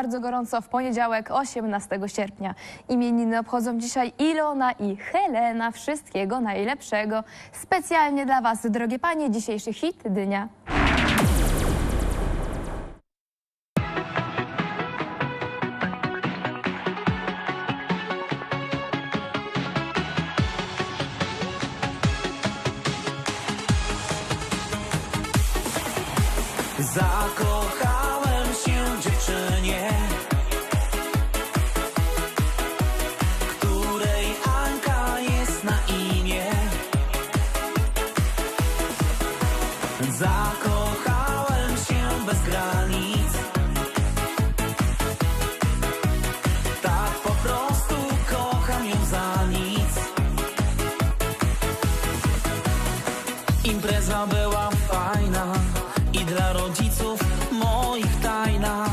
bardzo gorąco w poniedziałek, 18 sierpnia. Imieniny obchodzą dzisiaj Ilona i Helena. Wszystkiego najlepszego. Specjalnie dla Was, drogie panie, dzisiejszy hit dnia. Zakochałem Zakochałem się bez granic. Tak po prostu kocham ją za nic. Impreza była fajna i dla rodziców moich tajna.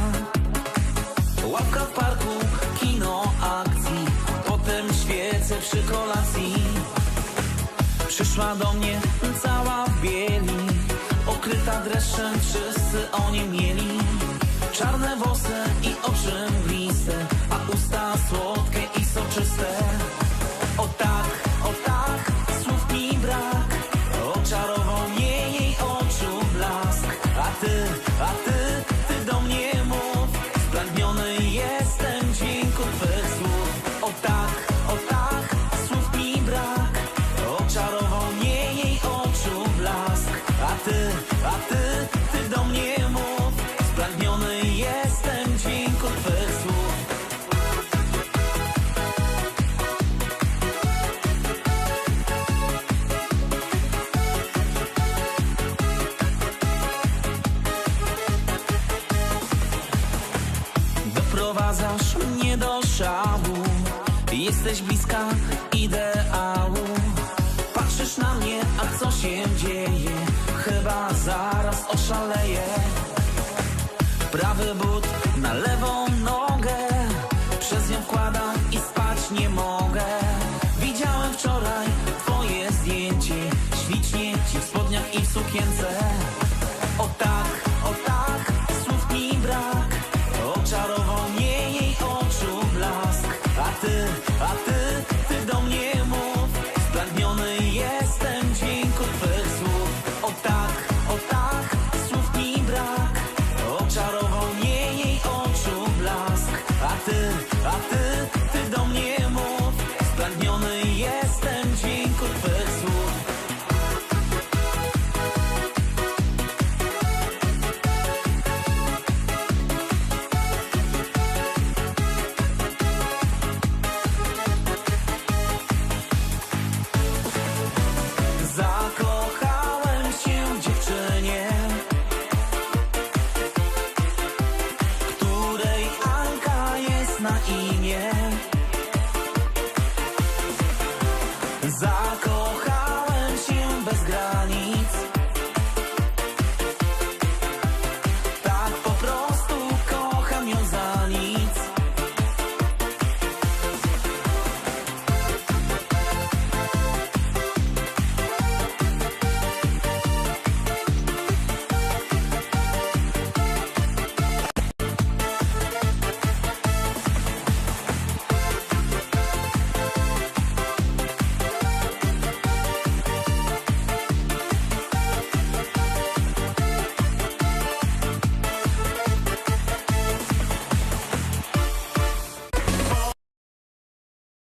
Łapka w parku, kino akcji, potem świece przy kolacji. Przyszła do mnie cała okryta dreszczem, wszyscy oni mieli. Czarne włosy i oczy mgliste, ty, a ty, ty do mnie mów. Spragniony jestem dźwięku twych słów. Doprowadzasz mnie do szału. Jesteś bliska ideału. Patrzysz na mnie, a co się dzieje? Oszaleję Prawy but na lewą nogę. Przez nią wkładam i spać nie mogę. Widziałem wczoraj twoje zdjęcie. Ślicznie ci w spodniach i w sukience